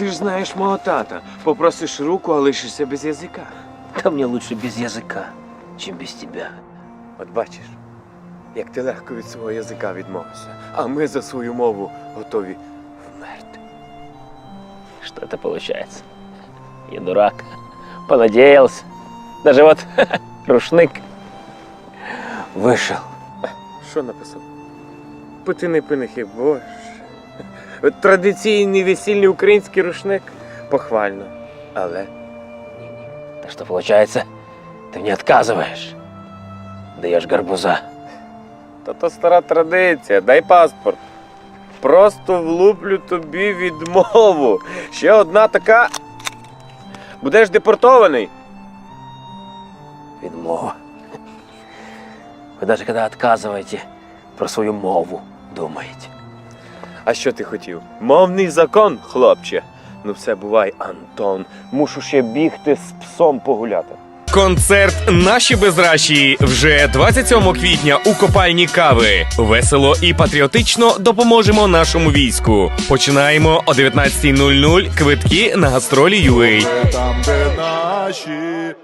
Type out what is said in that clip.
Ти ж знаєш мого тата. Попросиш руку, а лишишся без язика. Да мне лучше без языка, чем без тебя. От бачиш, як ти легко від свого язика відмовишся, а ми за свою мову готові вмерти. Что это получается? Я дурак. Понадеялся. Даже вот рушник вышел. Що написав? Путини пинихи, боже. От Традиційний весільний український рушник похвально. Але Так что получается, ты мне отказываешь. Даешь гарбуза. Та то стара традиція, дай паспорт. Просто влуплю тобі відмову. Ще одна така. Будеш депортований. Ведьмова. Вы даже когда отказываете, про свою мову думаете. А що ти хотів? Мовний закон, хлопче. Ну все бувай, Антон. Мушу ще бігти з псом погуляти. Концерт Наші безращі вже 27 квітня у копальні кави. Весело і патріотично допоможемо нашому війську. Починаємо о 19.00 квитки на гастролі UA. там, де наші